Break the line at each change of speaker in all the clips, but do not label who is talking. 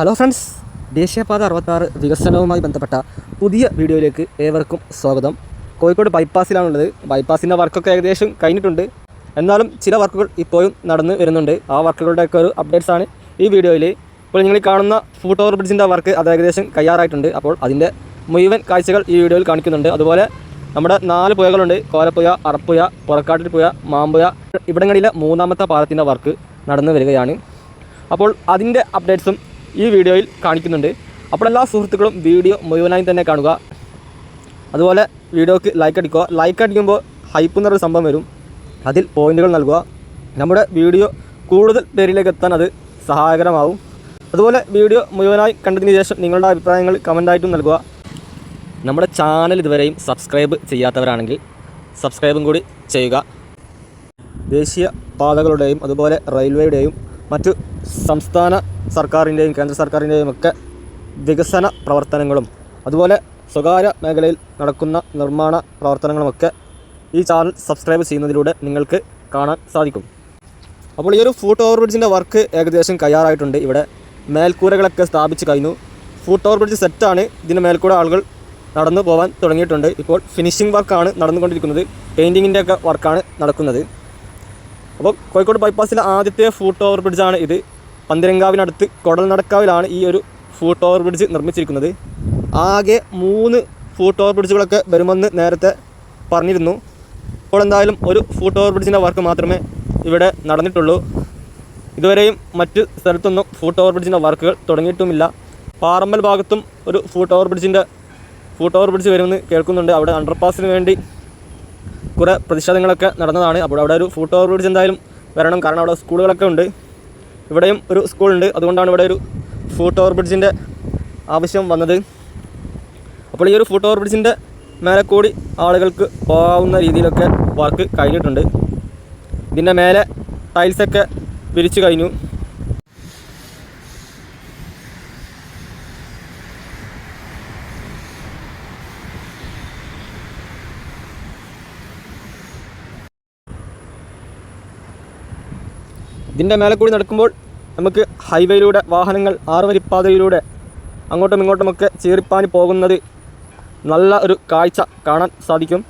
Hello friends ദേശീയപാത അറുപത്താറ് വികസനവുമായി ബന്ധപ്പെട്ട പുതിയ വീഡിയോയിലേക്ക് ഏവർക്കും സ്വാഗതം. കോഴിക്കോട് ബൈപ്പാസിലാണുള്ളത് ബൈപ്പാസിന്റെ വർക്കൊക്കെ ഏകദേശം കഴിഞ്ഞിട്ടുണ്ട്. എന്നാലും ചില വർക്കുകൾ ഇപ്പോഴും നടന്നു വരുന്നുണ്ട്. ആ വർക്കുകളുടെയൊക്കെ ഒരു അപ്ഡേറ്റ്സ് ആണ് ഈ വീഡിയോയിൽ ഇപ്പോൾ നിങ്ങൾ കാണുന്ന ഫൂട്ട് ഓവർ ബ്രിഡ്ജിന്റെ വർക്ക് അത് ഏകദേശം കയ്യാറായിട്ടുണ്ട്. അപ്പോൾ അതിന്റെ മുഴുവൻ കാഴ്ചകൾ ഈ വീഡിയോയിൽ കാണിക്കുന്നുണ്ട്. അതുപോലെ നമ്മുടെ നാല് പുഴകളുണ്ട്. കോലപ്പുഴ അറപ്പുഴ പുറക്കാട്ടിൽ പുഴ മാമ്പുഴ. ഇവിടങ്ങളിലെ മൂന്നാമത്തെ പാലത്തിന്റെ വർക്ക് നടന്നു വരികയാണ്. അപ്പോൾ അതിന്റെ അപ്ഡേറ്റ്സും ഈ വീഡിയോയിൽ കാണിക്കുന്നുണ്ട്. അപ്പോൾ എല്ലാ സുഹൃത്തുക്കളും വീഡിയോ മുഴുവനായി തന്നെ കാണുക. അതുപോലെ വീഡിയോക്ക് ലൈക്ക് അടിക്കുക. ലൈക്ക് അടിക്കുമ്പോൾ ഹൈപ്പ് എന്നൊരു സംഭവം വരും. അതിൽ പോയിന്റുകൾ നൽകുക. നമ്മുടെ വീഡിയോ കൂടുതൽ പേരിലേക്ക് എത്താൻ അത് സഹായകരമാവും. അതുപോലെ വീഡിയോ മുഴുവനായി കണ്ടതിന് ശേഷം നിങ്ങളുടെ അഭിപ്രായങ്ങൾ കമന്റായിട്ടും നൽകുക. നമ്മുടെ ചാനൽ ഇതുവരെയും സബ്സ്ക്രൈബ് ചെയ്യാത്തവരാണെങ്കിൽ സബ്സ്ക്രൈബും കൂടി ചെയ്യുക. ദേശീയ പാതകളുടെയും അതുപോലെ റെയിൽവേയുടെയും മറ്റു സംസ്ഥാന സർക്കാരിന്റെയും കേന്ദ്ര സർക്കാരിന്റെയും ഒക്കെ വികസന പ്രവർത്തനങ്ങളും അതുപോലെ സ്വകാര്യ മേഖലയിൽ നടക്കുന്ന നിർമ്മാണ പ്രവർത്തനങ്ങളുമൊക്കെ ഈ ചാനൽ സബ്സ്ക്രൈബ് ചെയ്യുന്നതിലൂടെ നിങ്ങൾക്ക് കാണാൻ സാധിക്കും. അപ്പോൾ ഈ ഒരു ഫൂട്ട് ഓവർ ബ്രിഡ്ജിന്റെ വർക്ക് ഏകദേശം കയ്യാറായിട്ടുണ്ട്. ഇവിടെ മേൽക്കൂരകളൊക്കെ സ്ഥാപിച്ച് കഴിഞ്ഞു. ഫൂട്ട് ഓവർ ബ്രിഡ്ജ് സെറ്റാണ് ഇതിന്റെ മേൽക്കൂടെ ആളുകൾ നടന്നു പോകാൻ തുടങ്ങിയിട്ടുണ്ട്. ഇപ്പോൾ ഫിനിഷിംഗ് വർക്കാണ് നടന്നുകൊണ്ടിരിക്കുന്നത്. പെയിന്റിങ്ങിന്റെ ഒക്കെ വർക്കാണ് നടക്കുന്നത്. അപ്പോൾ കോഴിക്കോട് ബൈപ്പാസിലെ ആദ്യത്തെ ഫൂട്ട് ഓവർ ബ്രിഡ്ജാണ് ഇത്. പന്തിരങ്കാവിനടുത്ത് കൊടൽനടക്കാവിലാണ് ഈ ഒരു ഫൂട്ട് ഓവർ ബ്രിഡ്ജ് നിർമ്മിച്ചിരിക്കുന്നത്. ആകെ മൂന്ന് ഫൂട്ട് ഓവർ ബ്രിഡ്ജുകളൊക്കെ വരുമെന്ന് നേരത്തെ പറഞ്ഞിരുന്നു. ഇപ്പോൾ എന്തായാലും ഒരു ഫൂട്ട് ഓവർ ബ്രിഡ്ജിന്റെ വർക്ക് മാത്രമേ ഇവിടെ നടന്നിട്ടുള്ളൂ. ഇതുവരെയും മറ്റ് സ്ഥലത്തൊന്നും ഫൂട്ട് ഓവർ ബ്രിഡ്ജിന്റെ വർക്കുകൾ തുടങ്ങിയിട്ടുമില്ല. പാറമ്പൽ ഭാഗത്തും ഒരു ഫൂട്ട് ഓവർ ബ്രിഡ്ജിന്റെ ഫൂട്ട് ഓവർ ബ്രിഡ്ജ് വരുമെന്ന് കേൾക്കുന്നുണ്ട്. അവിടെ അണ്ടർപാസിന് വേണ്ടി കുറേ പ്രതിഷേധങ്ങളൊക്കെ നടന്നതാണ്. അപ്പോൾ അവിടെ ഒരു ഫൂട്ട് ഓവർ ബ്രിഡ്ജ് എന്തായാലും വരണം. കാരണം അവിടെ സ്കൂളുകളൊക്കെ ഉണ്ട്. ഇവിടെയും ഒരു സ്കൂളുണ്ട്. അതുകൊണ്ടാണ് ഇവിടെ ഒരു ഫൂട്ട് ഓവർ ബ്രിഡ്ജിന്റെ ആവശ്യം വന്നത്. അപ്പോൾ ഈ ഒരു ഫൂട്ട് ഓവർ ബ്രിഡ്ജിന്റെ മേലെ കൂടി ആളുകൾക്ക് പോകാവുന്ന രീതിയിലൊക്കെ വർക്ക് കഴിഞ്ഞിട്ടുണ്ട്. ഇതിന്റെ മേലെ ടൈൽസൊക്കെ വിരിച്ചു കഴിഞ്ഞു. ഇതിന്റെ മേലെ കൂടി നടക്കുമ്പോൾ നമുക്ക് ഹൈവേയിലൂടെ വാഹനങ്ങൾ ആറുവരിപ്പാതയിലൂടെ അങ്ങോട്ടും ഇങ്ങോട്ടുമൊക്കെ ചീറിപ്പാനി പോകുന്നത് നല്ല ഒരു കാഴ്ച കാണാൻ സാധിക്കും.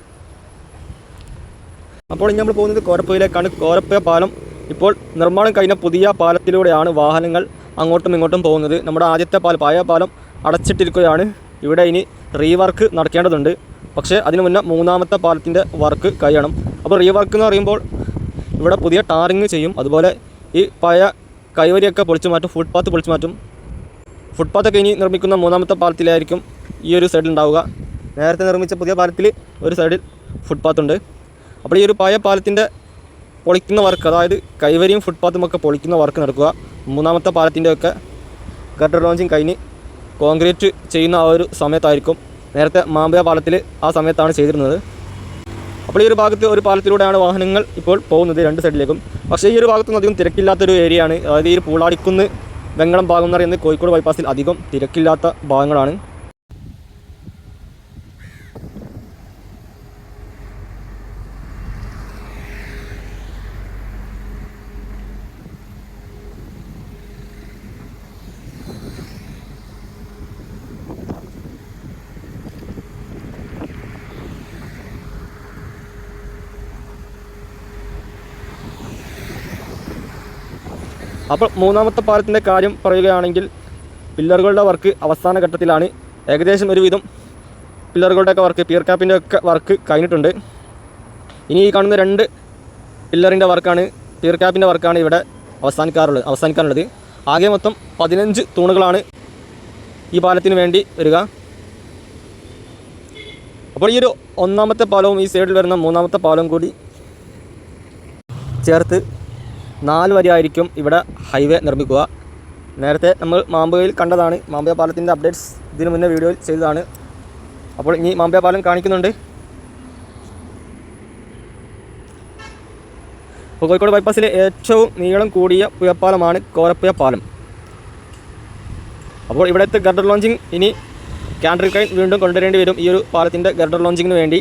അപ്പോൾ ഇനി നമ്മൾ പോകുന്നത് കോരപ്പയിലേക്കാണ് കോരപ്പയ പാലം ഇപ്പോൾ നിർമ്മാണം കഴിഞ്ഞ പുതിയ പാലത്തിലൂടെയാണ് വാഹനങ്ങൾ അങ്ങോട്ടും ഇങ്ങോട്ടും പോകുന്നത്. നമ്മുടെ ആദ്യത്തെ പാലം പഴയ പാലം അടച്ചിട്ടിരിക്കുകയാണ്. ഇവിടെ ഇനി റീവർക്ക് നടക്കേണ്ടതുണ്ട്. പക്ഷേ അതിനു മുന്നേ മൂന്നാമത്തെ പാലത്തിന്റെ വർക്ക് കഴിയണം. അപ്പോൾ റീവർക്ക് എന്ന് പറയുമ്പോൾ ഇവിടെ പുതിയ ടാറിങ് ചെയ്യും. അതുപോലെ ഈ പഴയ കൈവരിയൊക്കെ പൊളിച്ചു മാറ്റും ഫുട്പാത്ത് പൊളിച്ചു മാറ്റും. ഫുട്പാത്തൊക്കെ ഇനി നിർമ്മിക്കുന്ന മൂന്നാമത്തെ പാലത്തിലായിരിക്കും ഈ ഒരു സൈഡിൽ ഉണ്ടാവുക. നേരത്തെ നിർമ്മിച്ച പുതിയ പാലത്തിൽ ഒരു സൈഡിൽ ഫുട്പാത്ത് ഉണ്ട്. അപ്പോൾ ഈ ഒരു പഴയ പാലത്തിന്റെ പൊളിക്കുന്ന വർക്ക് അതായത് കൈവരിയും ഫുട്പാത്തും ഒക്കെ പൊളിക്കുന്ന വർക്ക് നടക്കുക. മൂന്നാമത്തെ പാലത്തിന്റെ ഒക്കെ ഗട്ടർ ലോഞ്ചിങ് കഴിഞ്ഞ് കോൺക്രീറ്റ് ചെയ്യുന്ന ആ ഒരു സമയത്തായിരിക്കും. നേരത്തെ മാമ്പയ പാലത്തിൽ ആ സമയത്താണ് ചെയ്തിരുന്നത്. അപ്പോൾ ഈ ഒരു ഭാഗത്ത് ഒരു പാലത്തിലൂടെയാണ് വാഹനങ്ങൾ ഇപ്പോൾ പോകുന്നത് രണ്ട് സൈഡിലേക്കും. പക്ഷേ ഈ ഒരു ഭാഗത്തൊന്നും അധികം തിരക്കില്ലാത്തൊരു ഏരിയയാണ്. അതായത് ഈ പൂളാടിക്കുന്ന് വെങ്ങളം ഭാഗം എന്ന് പറയുന്നത് കോഴിക്കോട് ബൈപ്പാസിൽ അധികം തിരക്കില്ലാത്ത ഭാഗങ്ങളാണ്. അപ്പോൾ മൂന്നാമത്തെ പാലത്തിന്റെ കാര്യം പറയുകയാണെങ്കിൽ പില്ലറുകളുടെ വർക്ക് അവസാന ഘട്ടത്തിലാണ്. ഏകദേശം ഒരുവിധം പില്ലറുകളുടെയൊക്കെ വർക്ക് പിയർ ക്യാപ്പിന്റെ ഒക്കെ വർക്ക് കഴിഞ്ഞിട്ടുണ്ട്. ഇനി ഈ കാണുന്ന രണ്ട് പില്ലറിന്റെ വർക്കാണ് പിയർ ക്യാപ്പിന്റെ വർക്കാണ് ഇവിടെ അവസാനിക്കാറുള്ളത് അവസാനിക്കാനുള്ളത് ആകെ മൊത്തം പതിനഞ്ച് തൂണുകളാണ് ഈ പാലത്തിന് വേണ്ടി വരിക. അപ്പോൾ ഈ ഒരു ഒന്നാമത്തെ പാലവും ഈ സൈഡിൽ വരുന്ന മൂന്നാമത്തെ പാലവും കൂടി ചേർത്ത് നാല് വരിയായിരിക്കും ഇവിടെ ഹൈവേ നിർമ്മിക്കുക. നേരത്തെ നമ്മൾ മാമ്പുകയിൽ കണ്ടതാണ്. മാമ്പയ പാലത്തിന്റെ അപ്ഡേറ്റ്സ് ഇതിന് മുന്നേ വീഡിയോയിൽ ചെയ്തതാണ്. അപ്പോൾ ഇനി മാമ്പയ പാലം കാണിക്കുന്നുണ്ട്. അപ്പോൾ കോഴിക്കോട് ബൈപ്പാസിലെ ഏറ്റവും നീളം കൂടിയ പുയപ്പാലമാണ് കോരപ്പുയ പാലം. അപ്പോൾ ഇവിടുത്തെ ഗർഡർ ലോഞ്ചിങ് ഇനി ക്യാൻഡ്രിൽ കൈൻ വീണ്ടും കൊണ്ടുവരേണ്ടി വരും ഈ ഒരു പാലത്തിന്റെ ഗർഡർ ലോഞ്ചിങ്ങിന് വേണ്ടി.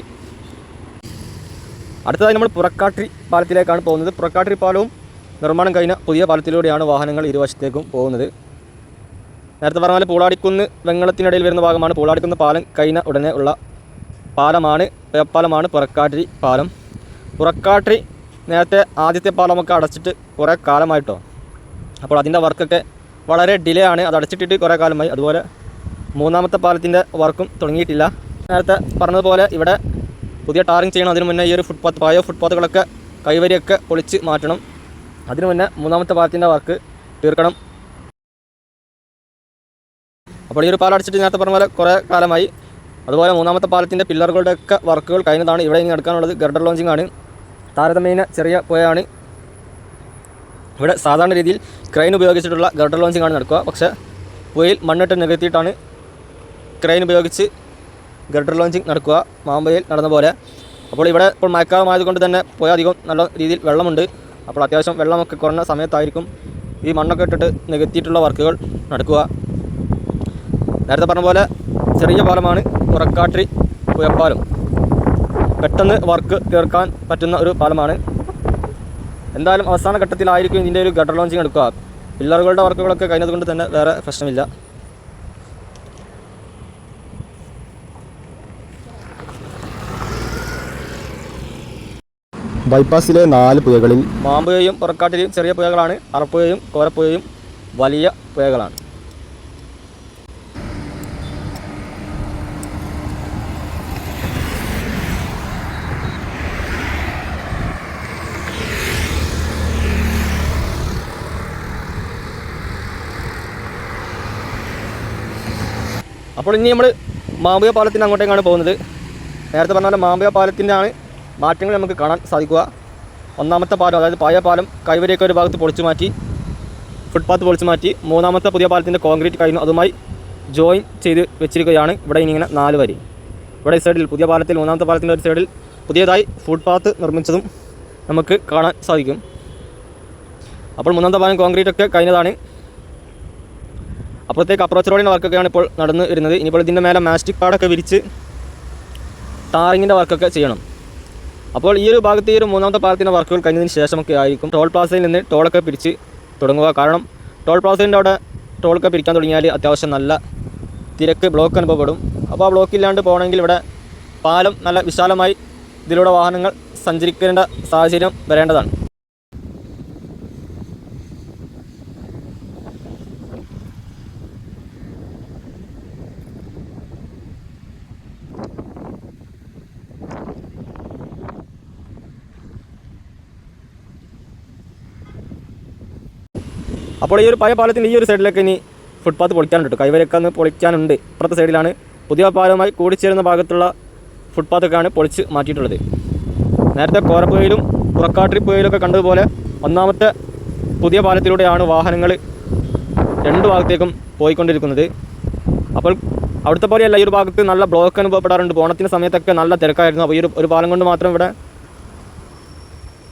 അടുത്തതായി നമ്മൾ പുറക്കാട്ടിരി പാലത്തിലേക്കാണ് പോകുന്നത്. പുറക്കാട്ടിരി പാലവും നിർമ്മാണം കഴിഞ്ഞ പുതിയ പാലത്തിലൂടെയാണ് വാഹനങ്ങൾ ഇരുവശത്തേക്കും പോകുന്നത്. നേരത്തെ പറഞ്ഞ പോലെ പൂളാടിക്കുന്ന് വെങ്ങളത്തിനിടയിൽ വരുന്ന ഭാഗമാണ്. പൂളാടിക്കുന്ന് പാലം കഴിഞ്ഞ ഉടനെ ഉള്ള പാലമാണ്. പേപ്പാലമാണ് പുറക്കാട്ടിരി പാലം. പുറക്കാട്ടിരി നേരത്തെ ആദ്യത്തെ പാലമൊക്കെ അടച്ചിട്ട് കുറേ കാലമായിട്ടോ. അപ്പോൾ അതിന്റെ വർക്കൊക്കെ വളരെ ഡിലേ ആണ്. അത് അടച്ചിട്ടിട്ട് കുറേ കാലമായി. അതുപോലെ മൂന്നാമത്തെ പാലത്തിന്റെ വർക്കും തുടങ്ങിയിട്ടില്ല. നേരത്തെ പറഞ്ഞതുപോലെ ഇവിടെ പുതിയ ടാറിങ് ചെയ്യണം. അതിന് മുന്നേ ഈ ഒരു ഫുട്പാത്ത് പായോ ഫുട്പാത്തുകളൊക്കെ കൈവരിയൊക്കെ പൊളിച്ച് മാറ്റണം. അതിന് മുന്നേ മൂന്നാമത്തെ പാലത്തിന്റെ വർക്ക് തീർക്കണം. അപ്പോൾ ഈ ഒരു പാലം അടിച്ചിട്ട് നേരത്തെ പറഞ്ഞ പോലെ കുറേ കാലമായി. അതുപോലെ മൂന്നാമത്തെ പാലത്തിന്റെ പില്ലറുകളുടെ ഒക്കെ വർക്കുകൾ കഴിഞ്ഞതാണ് ഇവിടെ ഇനി നടക്കാനുള്ളത്. ഗർഡർ ലോഞ്ചിങ് ആണ്. താരതമ്യേന ചെറിയ പുഴയാണ്. ഇവിടെ സാധാരണ രീതിയിൽ ക്രെയിൻ ഉപയോഗിച്ചിട്ടുള്ള ഗർഡർ ലോഞ്ചിങ് ആണ് നടക്കുക. പക്ഷേ പുഴയിൽ മണ്ണിട്ട് നികത്തിയിട്ടാണ് ക്രെയിൻ ഉപയോഗിച്ച് ഗർഡർ ലോഞ്ചിങ് നടക്കുക. മാമ്പയിൽ നടന്ന പോലെ. അപ്പോൾ ഇവിടെ ഇപ്പോൾ മഴക്കാലമായതുകൊണ്ട് തന്നെ പുഴ അധികം നല്ല രീതിയിൽ വെള്ളമുണ്ട്. അപ്പോൾ അത്യാവശ്യം വെള്ളമൊക്കെ കുറഞ്ഞ സമയത്തായിരിക്കും ഈ മണ്ണൊക്കെ ഇട്ടിട്ട് നികത്തിയിട്ടുള്ള വർക്കുകൾ നടക്കുക. നേരത്തെ പറഞ്ഞ പോലെ ചെറിയ പാലമാണ് ഉറക്കാട്ടി പുഴപ്പാലം പെട്ടെന്ന് വർക്ക് തീർക്കാൻ പറ്റുന്ന ഒരു പാലമാണ്. എന്തായാലും അവസാന ഘട്ടത്തിലായിരിക്കും ഇതിന്റെ ഒരു ഗട്ടർ ലോഞ്ചിങ് എടുക്കുക. പില്ലറുകളുടെ വർക്കുകളൊക്കെ കഴിഞ്ഞതുകൊണ്ട് തന്നെ വേറെ പ്രശ്നമില്ല.
ബൈപ്പാസിലെ നാല് പുഴകളിൽ
മാമ്പുഴയും പുറക്കാട്ടിലെയും ചെറിയ പുഴകളാണ്. അറപ്പുഴയും കോരപ്പുഴയും വലിയ പുഴകളാണ്. അപ്പോൾ ഇനി നമ്മൾ മാമ്പുഴ പാലത്തിന്റെ അങ്ങോട്ടേക്കാണ് പോകുന്നത്. നേരത്തെ പറഞ്ഞ പോലെ മാമ്പുഴ പാലത്തിന്റെ ആണ് മാറ്റങ്ങൾ നമുക്ക് കാണാൻ സാധിക്കുക. ഒന്നാമത്തെ പാലം അതായത് പഴയ പാലം കൈവരിയൊക്കെ ഒരു ഭാഗത്ത് പൊളിച്ചു മാറ്റി ഫുട്പാത്ത് പൊളിച്ചു മാറ്റി. മൂന്നാമത്തെ പുതിയ പാലത്തിന്റെ കോൺക്രീറ്റ് കഴിഞ്ഞു. അതുമായി ജോയിൻ ചെയ്ത് വെച്ചിരിക്കുകയാണ് ഇവിടെ ഇനി ഇങ്ങനെ നാല് വരി. ഇവിടെ ഈ സൈഡിൽ പുതിയ പാലത്തിൽ മൂന്നാമത്തെ പാലത്തിന്റെ ഒരു സൈഡിൽ പുതിയതായി ഫുട്പാത്ത് നിർമ്മിച്ചതും നമുക്ക് കാണാൻ സാധിക്കും. അപ്പോൾ മൂന്നാമത്തെ പാലം കോൺക്രീറ്റ് ഒക്കെ കഴിഞ്ഞതാണ്. അപ്പോഴത്തേക്ക് അപ്രോച്ച് റോഡിന്റെ വർക്കൊക്കെയാണ് ഇപ്പോൾ നടന്നു വരുന്നത് ഇനിയിപ്പോൾ ഇതിന്റെ മേലെ മാസ്റ്റിക് പാടൊക്കെ വിരിച്ച് ടാറിങ്ങിന്റെ വർക്കൊക്കെ ചെയ്യണം. അപ്പോൾ ഈ ഒരു ഭാഗത്ത് ഈ ഒരു മൂന്നാമത്തെ പാലത്തിന്റെ വർക്കുകൾ കഴിഞ്ഞതിന് ശേഷമൊക്കെ ആയിരിക്കും. ടോൾ പ്ലാസയിൽ നിന്ന് ടോളൊക്കെ പിരിച്ച് തുടങ്ങുക. കാരണം ടോൾ പ്ലാസേന്റെ അവിടെ ടോളൊക്കെ പിരിക്കാൻ തുടങ്ങിയാൽ അത്യാവശ്യം നല്ല തിരക്ക് ബ്ലോക്ക് അനുഭവപ്പെടും. അപ്പോൾ ആ ബ്ലോക്ക് ഇല്ലാണ്ട് പോകണമെങ്കിൽ ഇവിടെ പാലം നല്ല വിശാലമായി ഇതിലൂടെ വാഹനങ്ങൾ സഞ്ചരിക്കേണ്ട സാഹചര്യം വരേണ്ടതാണ്. അപ്പോൾ ഈ ഒരു പഴയ പാലത്തിന്റെ ഈ ഒരു സൈഡിലേക്ക് ഇനി ഫുട്പാത്ത് പൊളിക്കാനുണ്ട് കൈവരൊക്കെ ഒന്ന് പൊളിക്കാനുണ്ട്. ഇപ്പുറത്തെ സൈഡിലാണ് പുതിയ പാലവുമായി കൂടിച്ചേരുന്ന ഭാഗത്തുള്ള ഫുട്പാത്തൊക്കെയാണ് പൊളിച്ച് മാറ്റിയിട്ടുള്ളത്. നേരത്തെ കോരപ്പുഴയിലും പുറക്കാട്ടിരി പുഴയിലൊക്കെ കണ്ടതുപോലെ ഒന്നാമത്തെ പുതിയ പാലത്തിലൂടെയാണ് വാഹനങ്ങൾ രണ്ട് ഭാഗത്തേക്കും പോയിക്കൊണ്ടിരിക്കുന്നത്. അപ്പോൾ അവിടുത്തെ പോലെയല്ല ഈ ഒരു ഭാഗത്ത് നല്ല ബ്ലോക്ക് അനുഭവപ്പെടാറുണ്ട്. ഓണത്തിന്റെ സമയത്തൊക്കെ നല്ല തിരക്കായിരുന്നു. അപ്പോൾ ഈ ഒരു പാലം കൊണ്ട് മാത്രം ഇവിടെ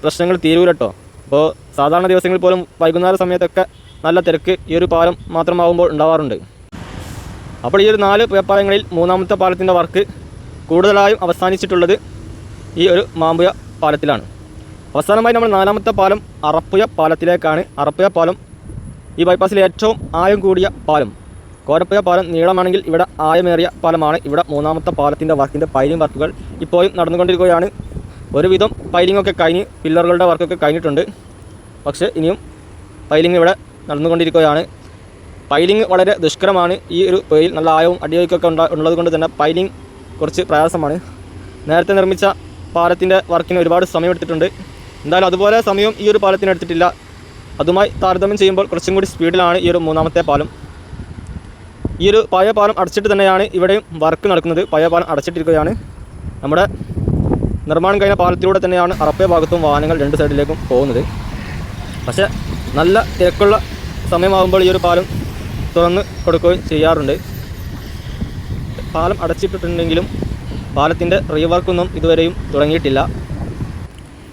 പ്രശ്നങ്ങൾ തീരൂലട്ടോ അപ്പോൾ സാധാരണ ദിവസങ്ങളിൽ പോലും വൈകുന്നേര സമയത്തൊക്കെ നല്ല തിരക്ക് ഈ ഒരു പാലം മാത്രമാകുമ്പോൾ ഉണ്ടാവാറുണ്ട്. അപ്പോൾ ഈ ഒരു നാല് പേപ്പാലങ്ങളിൽ മൂന്നാമത്തെ പാലത്തിന്റെ വർക്ക് കൂടുതലായും അവസാനിച്ചിട്ടുള്ളത് ഈ ഒരു മാമ്പുയ പാലത്തിലാണ്. അവസാനമായി നമ്മൾ നാലാമത്തെ പാലം അറപ്പുയ പാലത്തിലേക്കാണ്. അറപ്പുയ പാലം ഈ ബൈപ്പാസിലെ ഏറ്റവും ആയം കൂടിയ പാലം. കോരപ്പുയ പാലം നീളമാണെങ്കിൽ ഇവിടെ ആയമേറിയ പാലമാണ്. ഇവിടെ മൂന്നാമത്തെ പാലത്തിന്റെ വർക്കിന്റെ പൈലിംഗ് വർക്കുകൾ ഇപ്പോഴും നടന്നുകൊണ്ടിരിക്കുകയാണ്. ഒരുവിധം പൈലിംഗ് ഒക്കെ കഴിഞ്ഞ് പില്ലറുകളുടെ വർക്കൊക്കെ കഴിഞ്ഞിട്ടുണ്ട്. പക്ഷേ ഇനിയും പൈലിംഗ് ഇവിടെ നടന്നുകൊണ്ടിരിക്കുകയാണ്. പൈലിംഗ് വളരെ ദുഷ്കരമാണ്. ഈ ഒരു പുഴയിൽ നല്ല ആയവും അടിയൊഴുക്കൊക്കെ ഉണ്ടാ ഉള്ളത് കൊണ്ട് തന്നെ പൈലിംഗ് കുറച്ച് പ്രയാസമാണ്. നേരത്തെ നിർമ്മിച്ച പാലത്തിന്റെ വർക്കിന് ഒരുപാട് സമയം എടുത്തിട്ടുണ്ട്. എന്തായാലും അതുപോലെ സമയം ഈ ഒരു പാലത്തിന് എടുത്തിട്ടില്ല. അതുമായി താരതമ്യം ചെയ്യുമ്പോൾ കുറച്ചും കൂടി സ്പീഡിലാണ് ഈ ഒരു മൂന്നാമത്തെ പാലം. ഈ ഒരു പഴയ പാലം അടച്ചിട്ട് തന്നെയാണ് ഇവിടെയും വർക്ക് നടക്കുന്നത്. പഴയ പാലം അടച്ചിട്ടിരിക്കുകയാണ്. നമ്മുടെ നിർമ്മാണം കഴിഞ്ഞ പാലത്തിലൂടെ തന്നെയാണ് അറപ്പേ ഭാഗത്തും വാഹനങ്ങൾ രണ്ട് സൈഡിലേക്കും പോകുന്നത്. പക്ഷേ നല്ല തിരക്കുള്ള സമയമാകുമ്പോൾ ഈ ഒരു പാലം തുറന്ന് കൊടുക്കുകയും ചെയ്യാറുണ്ട്. പാലം അടച്ചിട്ടിട്ടുണ്ടെങ്കിലും പാലത്തിന്റെ റീവർക്കൊന്നും ഇതുവരെയും തുടങ്ങിയിട്ടില്ല.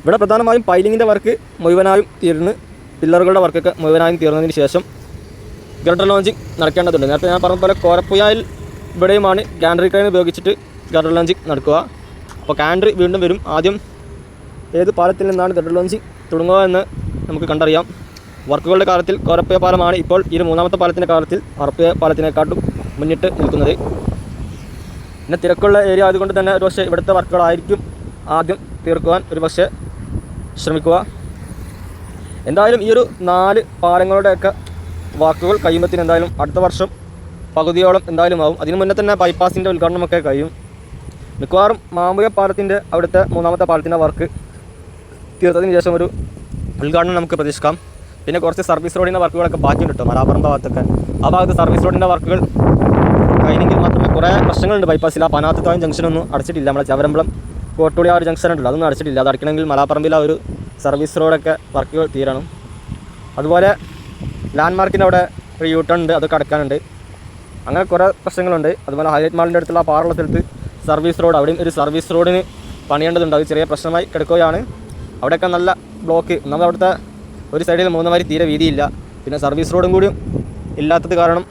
ഇവിടെ പ്രധാനമായും പൈലിങ്ങിന്റെ വർക്ക് മുഴുവനായും തീർന്ന് പില്ലറുകളുടെ വർക്കൊക്കെ മുഴുവനായും തീർന്നതിന് ശേഷം ഗണ്ടർ ലോഞ്ചിങ് നടക്കേണ്ടതുണ്ട്. നേരത്തെ ഞാൻ പറഞ്ഞ പോലെ കോരപ്പുയായിൽ ഇവിടെയുമാണ് ഗാൻഡറി ക്രൈൻ ഉപയോഗിച്ചിട്ട് ഗണ്ടർ ലോഞ്ചിങ് നടക്കുക. അപ്പോൾ ഗാൻഡറി വീണ്ടും വരും. ആദ്യം ഏത് പാലത്തിൽ നിന്നാണ് ഗണ്ടർ ലോഞ്ചിങ് തുടങ്ങുക എന്ന് നമുക്ക് കണ്ടറിയാം. വർക്കുകളുടെ കാലത്തിൽ കോരപ്പയ പാലമാണ് ഇപ്പോൾ ഈ മൂന്നാമത്തെ പാലത്തിന്റെ കാലത്തിൽ അറപ്പയ പാലത്തിനെക്കാട്ടും മുന്നിട്ട് നിൽക്കുന്നത്. പിന്നെ തിരക്കുള്ള ഏരിയ ആയതുകൊണ്ട് തന്നെ ഒരു പക്ഷേ ഇവിടുത്തെ വർക്കുകളായിരിക്കും ആദ്യം തീർക്കുവാൻ ഒരു പക്ഷേ ശ്രമിക്കുക. എന്തായാലും ഈ ഒരു നാല് പാലങ്ങളുടെയൊക്കെ വാക്കുകൾ കഴിയുമ്പത്തിന് എന്തായാലും അടുത്ത വർഷം പകുതിയോളം എന്തായാലും ആവും. അതിനു മുന്നേ തന്നെ ബൈപ്പാസിന്റെ ഉദ്ഘാടനമൊക്കെ കഴിയും. മിക്കവാറും മാമ്പുഴ പാലത്തിന്റെ അവിടുത്തെ മൂന്നാമത്തെ പാലത്തിന്റെ വർക്ക് തീർത്തതിന് ശേഷം ഒരു ഉദ്ഘാടനം നമുക്ക് പ്രതീക്ഷിക്കാം. പിന്നെ കുറച്ച് സർവീസ് റോഡിന്റെ വർക്കുകളൊക്കെ ബാക്കിയുണ്ട് കേട്ടോ ഭാഗത്തൊക്കെ. ആ ഭാഗത്ത് സർവീസ് റോഡിന്റെ വർക്കുകൾ കഴിഞ്ഞെങ്കിൽ മാത്രമേ കുറേ പ്രശ്നങ്ങളുണ്ട്. ബൈപ്പാസിൽ ആ പനാത്തത്തായം ജംഗ്ഷനൊന്നും അടച്ചിട്ടില്ല. നമ്മളെ ചവരമ്പളം കോട്ടൂടി ആ ഒരു ജംഗ്ഷൻ ഉണ്ടല്ലോ അതൊന്നും അടച്ചിട്ടില്ല. അത് അടയ്ക്കണമെങ്കിൽ മലാപ്പറമ്പിൽ ആ ഒരു സർവീസ് റോഡൊക്കെ വർക്കുകൾ തീരണം. അതുപോലെ ലാൻഡ് മാർക്കിന്റെ അവിടെ ഒരു യൂട്ടൺ ഉണ്ട് അതൊക്കെ അടക്കാനുണ്ട് അങ്ങനെ കുറേ പ്രശ്നങ്ങളുണ്ട്. അതുപോലെ ഹൈലൈറ്റ് മാളിന്റെ അടുത്തുള്ള പാറുള്ള സ്ഥലത്ത് സർവീസ് റോഡ് അവിടെയും ഒരു സർവീസ് റോഡിന് പണിയേണ്ടതുണ്ട്. അത് ചെറിയ പ്രശ്നമായി കിടക്കുകയാണ്. അവിടെയൊക്കെ നല്ല ബ്ലോക്ക്. ഒന്നാമത് അവിടുത്തെ ഒരു സൈഡിൽ മൂന്ന് മാതിരി തീരെ വീതിയില്ല. പിന്നെ സർവീസ് റോഡും കൂടി ഇല്ലാത്തത് കാരണം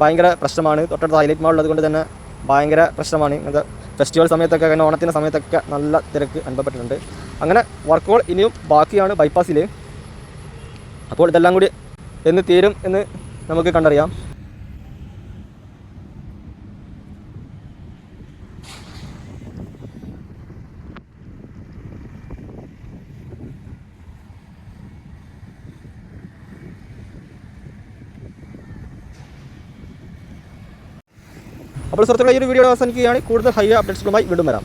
ഭയങ്കര പ്രശ്നമാണ്. തൊട്ടടുത്ത് ഹൈലൈറ്റ് മാൾ കൊണ്ട് തന്നെ ഭയങ്കര പ്രശ്നമാണ്. ഇങ്ങനത്തെ ഫെസ്റ്റിവൽ സമയത്തൊക്കെ അങ്ങനെ ഓണത്തിന്റെ സമയത്തൊക്കെ നല്ല തിരക്ക് അനുഭവപ്പെട്ടിട്ടുണ്ട്. അങ്ങനെ വർക്കുകൾ ഇനിയും ബാക്കിയാണ് ബൈപ്പാസിൽ അപ്പോൾ ഇതെല്ലാം കൂടി എന്ന് തീരും എന്ന് നമുക്ക് കണ്ടറിയാം. അപ്പോൾ സുഹൃത്തുക്കളെ ഈ ഒരു വീഡിയോ അവസാനിക്കുകയാണ്. കൂടുതൽ ഹൈ അപ്ഡേറ്റ്സുകളുമായി വീണ്ടും വരാം.